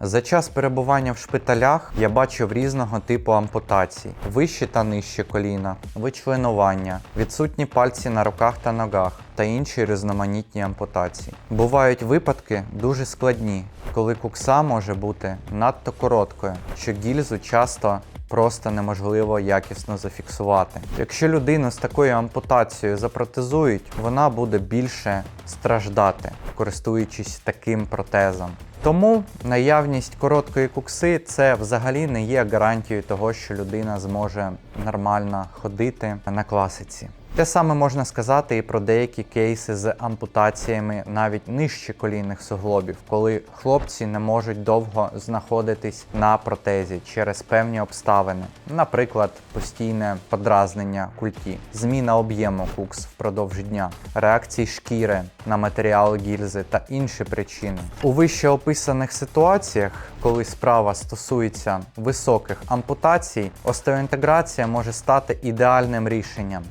За час перебування в шпиталях я бачив різного типу ампутацій: вищі та нижчі коліна, вичленування, відсутні пальці на руках та ногах та інші різноманітні ампутації. Бувають випадки дуже складні, коли кукса може бути надто короткою, що гільзу часто просто неможливо якісно зафіксувати. Якщо людину з такою ампутацією запротезують, вона буде більше страждати, користуючись таким протезом. Тому наявність короткої кукси це взагалі не є гарантією того, що людина зможе нормально ходити на класиці. Те саме можна сказати і про деякі кейси з ампутаціями навіть нижче колінних суглобів, коли хлопці не можуть довго знаходитись на протезі через певні обставини, наприклад, постійне подразнення культі, зміна об'єму кукс впродовж дня, реакції шкіри на матеріал гільзи та інші причини. У вище описаних ситуаціях, коли справа стосується високих ампутацій, остеоінтеграція може стати ідеальним рішенням.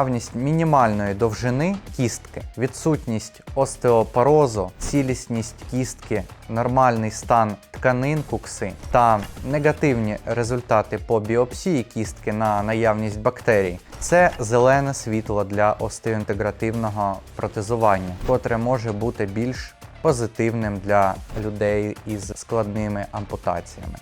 Наявність мінімальної довжини кістки, відсутність остеопорозу, цілісність кістки, нормальний стан тканин кукси та негативні результати по біопсії кістки на наявність бактерій це зелене світло для остеоінтегративного протезування, котре може бути більш позитивним для людей із складними ампутаціями.